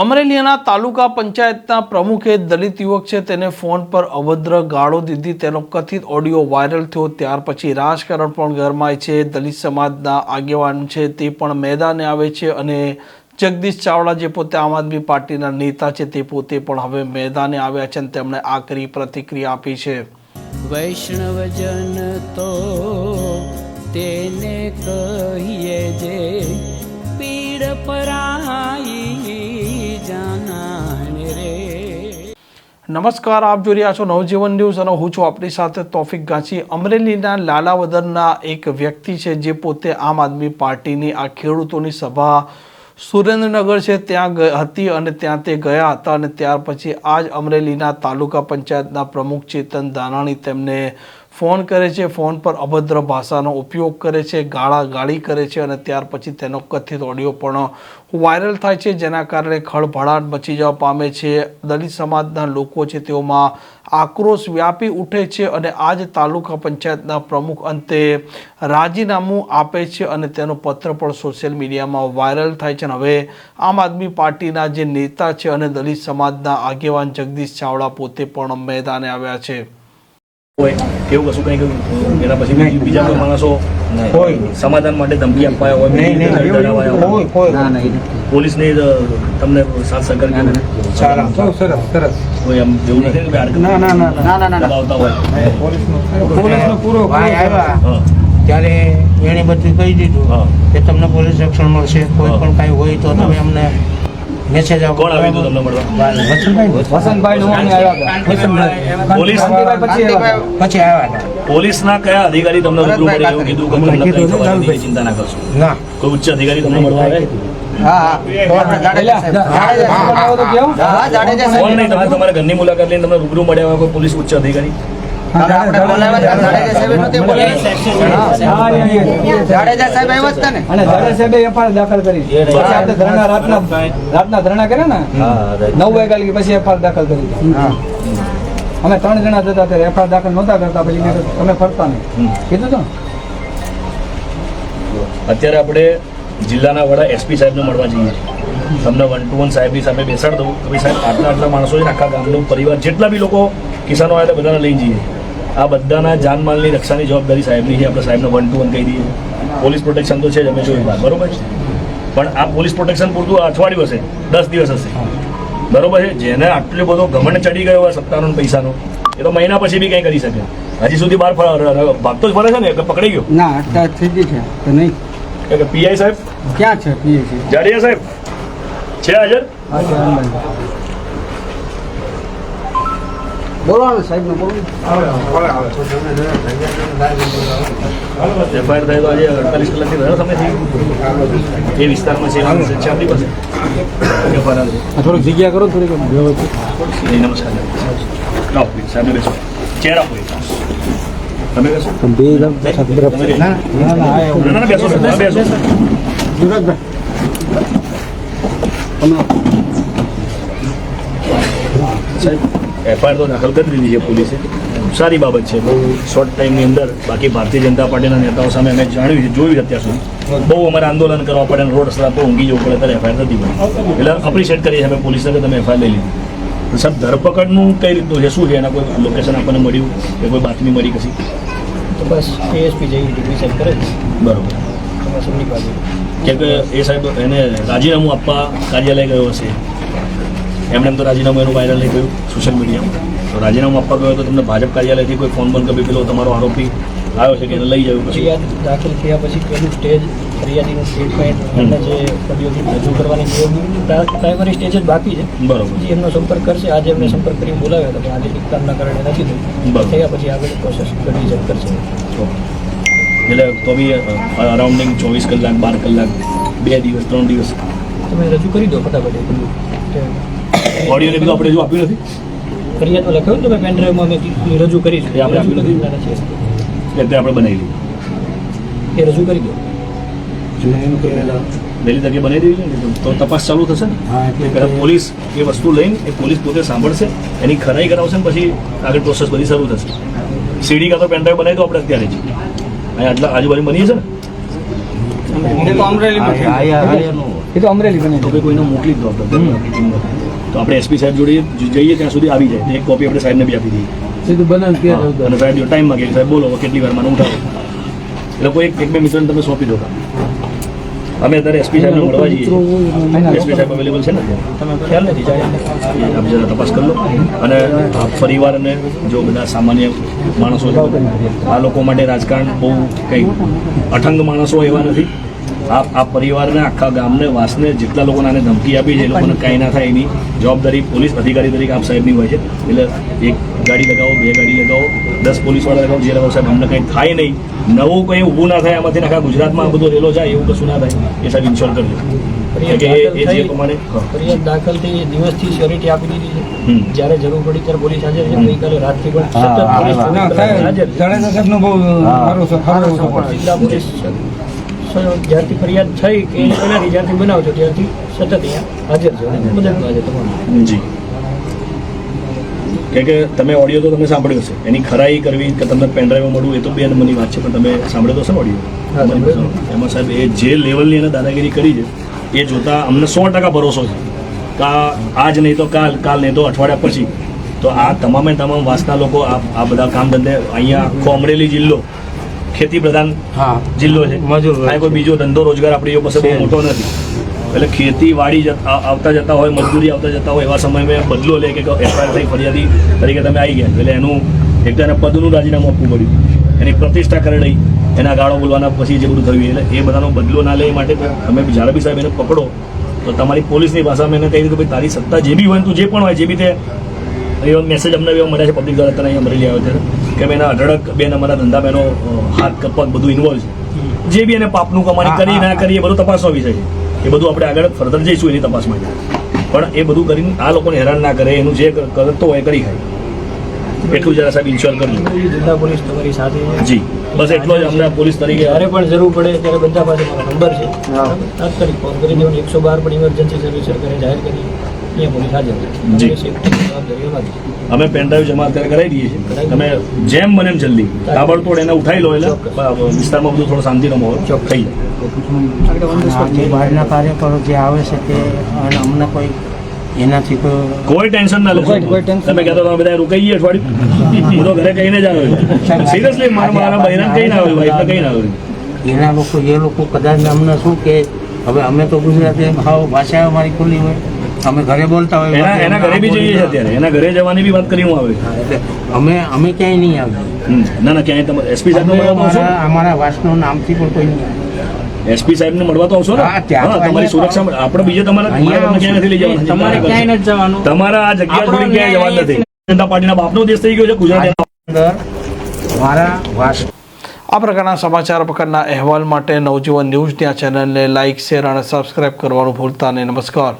અમરેલીના તાલુકા પંચાયતના પ્રમુખે દલિત યુવક છે તેને ફોન પર અભદ્ર ગાળો દીધી. તેનો કથિત ઓડિયો વાયરલ થયો. ત્યાર પછી રાજકારણ પણ ગરમાય છે. દલિત સમાજના આગેવાન છે તે પણ મેદાને આવે છે અને જગદીશ ચાવડા જે પોતે આમ આદમી પાર્ટીના નેતા છે તે પોતે પણ હવે મેદાને આવ્યા છે અને તેમણે આકરી પ્રતિક્રિયા આપી છે. વૈષ્ણવજન તો તેને કહીએ જે પીડ પરાઈ નમસ્કાર, આપ જોઈ રહ્યા છો નવજીવન ન્યૂઝ અને હું છું આપણી સાથે તોફિક ગાંચી અમરેલીના લાલાવદરના એક વ્યક્તિ છે જે પોતે આમ આદમી પાર્ટીની આ ખેડૂતોની સભા સુરેન્દ્રનગર છે, ત્યાં હતી અને ત્યાં તે ગયા હતા અને ત્યાર પછી આજ અમરેલીના તાલુકા પંચાયતના પ્રમુખ ચેતન દાનાણી તેમને ફોન કરે છે, ફોન પર અભદ્ર ભાષાનો ઉપયોગ કરે છે ગાળા ગાળી કરે છે અને ત્યાર પછી તેનો કથિત ઓડિયો પણ વાયરલ થાય છે, જેના કારણે ખળભળાટ મચી જવા પામે છે. દલિત સમાજના લોકો છે તેઓમાં આક્રોશ વ્યાપી ઉઠે છે અને આજ તાલુકા પંચાયતના પ્રમુખ અંતે રાજીનામું આપે છે અને તેનો પત્ર પણ સોશિયલ મીડિયામાં વાયરલ થાય છે. અને હવે આમ આદમી પાર્ટીના જે નેતા છે અને દલિત સમાજના આગેવાન જગદીશ ચાવડા પોતે પણ મેદાને આવ્યા છે. હોય એવું કશું કંઈ એના પછી બીજા કોઈ માણસો સમાધાન માટે ધમકી અપાયા હોય નહીં નહીં એવું ડરાવાયા કોઈ હોય કોઈ પોલીસને તમને સાથ સહકાર કર્યો સારા. બહુ સરસ સરસ. કોઈ એમ એવું નથી ને કે આડકતરી ના ના ના ના. દબાવતા હોય? પોલીસનો પૂરો ભાઈ આવ્યા. હા ત્યારે એણે બધું કહી દીધું હા. કે તમને પોલીસ રક્ષણ મળશે કોઈ પણ કાંઈ હોય તો તમે અમને મેસેજ આપો. કોણ આવ્યું તમને મળવા? વસંતભાઈ વસંતભાઈ નું અમે આવ્યા હતા. પોલીસ? શાંતિભાઈ પછી પછી આવ્યા પોલીસના કયા અધિકારી તમને રૂબરૂ મળે એવું કીધું કે તમને કંઈ ખબર ચિંતા ના કરશો. ના. કોઈ ઉચ્ચ અધિકારી તમને મળવા આવે તમારા ઘરની મુલાકાત લઈને તમને રૂબરૂ મળ્યા હોય કોઈ પોલીસ ઉચ્ચ અધિકારી. જાડેજા સાહેબ. આવ્યા હતા ને. અને જાડેજા સાહેબે FIR દાખલ કરી. પછી આપણે ધરણા રાતના રાતના ધરણા કર્યા ને? નવ વાગ્યા પછી એફઆઈઆર દાખલ કરી અમે ત્રણ જણા જતા ત્યારે એફઆઈઆર દાખલ નહોતા કરતા પછી મેં તમે ફરતા નહીં. કીધું તો? અત્યારે આપણે જિલ્લાના વડા એસપી સાહેબને મળવા જઈએ તમને વન ટુ વન સાહેબની સામે બેસાડ દઉં. કે ભાઈ સાહેબ આટલા આટલા માણસો છે ને આખા ગામનું પરિવાર જેટલા બી લોકો કિસાનો આવ્યા હતા બધાને લઈ જઈએ. આ બધાના જાનમાલની રક્ષાની જવાબદારી સાહેબની છે. આપણે સાહેબને વન ટુ વન કહી દઈએ. પોલીસ પ્રોટેક્શન તો છે જ અમે જોયું વાત બરોબર છે? પણ આ પોલીસ પ્રોટેક્શન પૂરતું અઠવાડિયું હશે. દસ દિવસ હશે. બરોબર છે? જેને આટલો બધો ઘમંડ ચડી ગયો આ સત્તાનો ને પૈસાનો એ તો મહિના પછી બી કંઈ કરી શકે. હજી સુધી બહાર ભાગતો જ ફરે છે ને? એટલે પકડી ગયો? ના અત્યારે થઈ ગઈ છે. તો નહીં? કે પીઆઈ સાહેબ? ક્યાં છે પીઆઈ સાહેબ? જાડિયા સાહેબ? છે હાજર? બોલવાનું સાહેબ ને બોલો એફઆઈઆર થાય તો આજે અડતાલીસ કલાકથી વધારે સમય થઈ ગયો એ વિસ્તારમાં છે છે આપણી પાસે એફઆઈઆર છે થોડીક જગ્યા કરો થોડીક વ્યવસ્થિત જી, નમસ્કાર આવો પ્લીઝ સાહેબ બેસો ચેર આપો એક. તમે બેસો તમે બેસો. ના ના ના, બેસો તમે બેસો એફઆઈઆર તો દાખલ કરી દીધી છે પોલીસે. સારી બાબત છે. બહુ શોર્ટ ટાઈમની અંદર બાકી ભારતીય જનતા પાર્ટીના નેતાઓ સામે અમે જાણ્યું છે જોયું અત્યાર સુધી. બહુ અમારે આંદોલન કરવા પડે રોડ રસ્તા પર ઊંઘી જવું પડે ત્યારે એફઆઈઆર નથી બની એટલે અપ્રિશિએટ કરીએ છીએ અમે પોલીસને કે તમે એફઆઈઆર લઈ લીધી. સાહેબ ધરપકડનું કઈ રીતનું છે? શું છે? એના કોઈ લોકેશન આપણને મળ્યું? કે કોઈ બાતમી મળી કશી? તો બસ એએસપી જેવી ડિગ્રી સાહેબ કરે છે. બરોબર. કે એ સાહેબ એને રાજીનામું આપવા કાર્યાલય ગયો હશે. એમણે એમ તો રાજીનામું એનું વાયરલ નહીં થયું સોશિયલ મીડિયામાં તો રાજીનામું આપવા ગયો તો તમને ભાજપ કાર્યાલયથી કોઈ ફોન બંધ કરી પેલો તમારો આરોપી આવ્યો છે કે એને લઈ જવું પછી? ફરિયાદ દાખલ થયા પછી પેલું સ્ટેજ ફરિયાદીનું સ્ટેટમેન્ટ એમને જે ફરિયાદી રજૂ કરવાની જે પ્રાઇમરી સ્ટેજ જ બાકી છે. બરોબર. પછી એમનો સંપર્ક કરશે. આજે એમને સંપર્ક કરીને બોલાવ્યા હતા આજે ટિકટામના કારણે નથી થયું. થયા પછી આગળ પ્રોસેસ રિઝલ્ટ કરશે. એટલે તો બી અરાઉન્ડિંગ ચોવીસ કલાક બાર કલાક બે દિવસ ત્રણ દિવસ. તમે રજૂ કરી દો ફટાફટ એ ઓડિયોને બધું આપણે હજુ આપ્યું નથી? ફરિયાદમાં લખ્યું ને તમે પેનડ્રાઈવમાં અમે રજૂ કરી છે. આપણે આપ્યું નથી? એટલે આપણે બનાવી દીધું એ રજૂ કરી દો. વહેલી તકે બનાવી દેવી છે તો તપાસ ચાલુ થશે ને? પહેલા પોલીસ એ વસ્તુ લઈને એ પોલીસ પોતે સાંભળશે એની ખરાઈ કરાવશે ને પછી આગળ પ્રોસેસ બધી શરૂ થશે. સીડી કાં તો પેનડ્રાઈવ બનાવી દો આપણે અત્યારે જ. અહીંયા આટલા આજુબાજુ બનીએ છે ને? એ તો. અમરેલી બની તો કોઈને મોકલી જ દો આપણે. તો આપણે એસપી સાહેબ જોડે જઈએ ત્યાં સુધી આવી જાય. એક કોપી આપણે સાહેબને બી આપી દઈએ. સીધું બનાવ હા, અને સાહેબ જો ટાઈમ માંગે સાહેબ બોલો કેટલી વાર મને ઉઠાવો એ લોકો એક એક બે મિત્રને તમે સોંપી દો અમે અત્યારે એસપી સાહેબને મળવા જઈએ. એસપી સાહેબ અવેલેબલ છે ને? ખ્યાલ નથી જાય આપ જરા તપાસ કરી લો. અને પરિવાર અને જો બધા સામાન્ય માણસો આ લોકો માટે રાજકારણ બહુ કંઈ અઠંગ માણસો એવા નથી. આ પરિવારને આખા ગામને વાસને જેટલા લોકોને આને ધમકી આપી છે એ લોકોને કાંઈ ના થાય એની જવાબદારી પોલીસ અધિકારી તરીકે આપ સાહેબની હોય છે. એટલે એક ગાડી લગાવો બે ગાડી લગાવો દસ પોલીસવાળા લગાવો જે લગાવો સાહેબ અમને કંઈ થાય નહીં. નવું કંઈ ઊભું ના થાય આમાંથી આખા ગુજરાતમાં આ બધો રેલો જાય એવું કશું ના થાય. એ સાહેબ ઇન્શ્યોર કરજો ફરિયાદ કે એ- એ જે પ્રમાણે ફરિયાદ દાખલ થઈ દિવસથી આપી દીધી છે. જ્યારે જરૂર પડી ત્યારે પોલીસ હાજર છે. ગઈકાલે રાતથી પણ સતત પોલીસ હાજર છે. જાડેજા સાહેબનો બહુ સારો સારો સપોર્ટ. જિલ્લા પોલીસ. સ- જ્યારથી ફરિયાદ થઈ કે એની પહેલાંથી જ્યારથી બનાવજો ત્યારથી સતત અહીંયા હાજર છો. અને મદદમાં છે તમામ જી. કે કે તમે ઓડિયો તો તમે સાંભળ્યો હશે. એની ખરાઈ કરવી કે તમને પેનડ્રાઈવ મળવું એ તો બે મની વાત છે પણ તમે સાંભળ્યો તો હશે ઓડિયો? એમાં સાહેબ એ જે લેવલની એને દાદાગીરી કરી છે એ જોતા અમને સો ટકા ભરોસો છે. કા આ આજ નહીં તો કાલ કાલ નહીં તો અઠવાડિયા પછી. તો આ તમામે તમામ વાસના લોકો આ આ બધા કામ ધંધે અહીંયા આખો અમરેલી જિલ્લો ખેતી પ્રધાન હા. જિલ્લો છે. કોઈ બીજો ધંધો રોજગાર આપણી પાસે બહુ મોટો નથી. એટલે ખેતીવાડી વાડી આવતા જતા હોય મજદૂરી આવતા જતા હોય એવા સમયમાં બદલો લે કે એફઆઈઆર થઈ ફરિયાદી તરીકે તમે આવી ગયા. એટલે એનું એક તો એને પદનું રાજીનામું આપવું પડ્યું. એની પ્રતિષ્ઠા કરડાઈ એના ગાળો બોલવાના પછી જે બધું થયું એટલે એ બધાનો બદલો ના લે માટે તમે જ્યારે સાહેબ એને પકડો તો તમારી પોલીસની ભાષામાં એને કહી દીધું કે ભાઈ તારી સત્તા જે બી હોય તું જે પણ હોય જે બી તે એવો મેસેજ અમને એવા મળ્યા છે પબ્લિક દ્વારા અત્યારે અહીંયા મળી આવે છે. કે બેન અઢળક બેન અમારા ધંધા બેનો હાથ કપક બધું ઇન્વોલ્વ છે. જે બી એને પાપનું કમાણી કરી ના કરી એ બધું તપાસવા વિષય છે. એ બધું આપણે આગળ ફર્ધર જઈશું એની તપાસ માટે. પણ એ બધું કરીને આ લોકોને હેરાન ના કરે એનું જે કરતો હોય એ કરી ખાય. એટલું જરા સાહેબ ઇન્શ્યોર કરજો. જિલ્લા પોલીસ તમારી સાથે જી. બસ એટલો જ અમને પોલીસ તરીકે જ્યારે પણ જરૂર પડે ત્યારે બધા પાસે મારો નંબર છે. તાત્કાલિક ફોન કરી દેવાનો. એકસો બાર પણ ઇમરજન્સી સર્વિસ સરકારે જાહેર કરી. અહીંયા પોલીસ હાજર જી. અમે પેનડ્રાઈવ જમા અત્યારે કરાવી દઈએ છીએ. તમે જેમ બને એમ જલ્દી. તાબડતોડ એને ઉઠાઈ લો એટલે વિસ્તારમાં બધું થોડો શાંતિનો માહોલ થઈ જાય. બહારના કાર્યકરો જે આવે છે તે અને અમને કોઈ એનાથી કોઈ કોઈ ટેન્શન ના લેશો કોઈ- કોઈ તમે કહેતો તમે બધા રોકાઈ ગયા અઠવાડિયું. હું તો ઘરે કહીને જ આવ્યો સિરિયસલી મારા મારા બહેરાન કઈ ના ભાઈ એટલે કઈ આવ્યો આવ્યું એના લોકો એ લોકો કદાચ અમને શું કે હવે અમે તો ગુજરાતી હાવ ભાષા અમારી ખુલ્લી હોય. અમે ઘરે બોલતા હોય એના એના ઘરે બી જઈએ અત્યારે. એના ઘરે જવાની બી વાત કરી હું આવે. અમે અમે ક્યાંય નહીં આવીએ ના ના ક્યાંય તમે એસપી સાહેબ મળવા આવશો? અમારા વાસનો નામથી પણ કોઈ. એસપી સાહેબને મળવા તો આવશો ને? તમારી સુરક્ષા આપણે બીજે તમારે ક્યાંય નથી લઈ જવાનું? તમારે ક્યાંય નથી જવાનું. તમારા આ જગ્યા છોડી ક્યાંય જવાનું નથી. જનતા પાર્ટીના બાપનો દેશ થઈ ગયો છે ગુજરાત અંદર મારા વાસ આ પ્રકારના સમાચાર પ્રકારના અહેવાલ માટે નવજીવન ન્યૂઝ ત્યાં ચેનલને લાઇક શેર અને સબસ્ક્રાઇબ કરવાનું ભૂલતા નહીં. નમસ્કાર.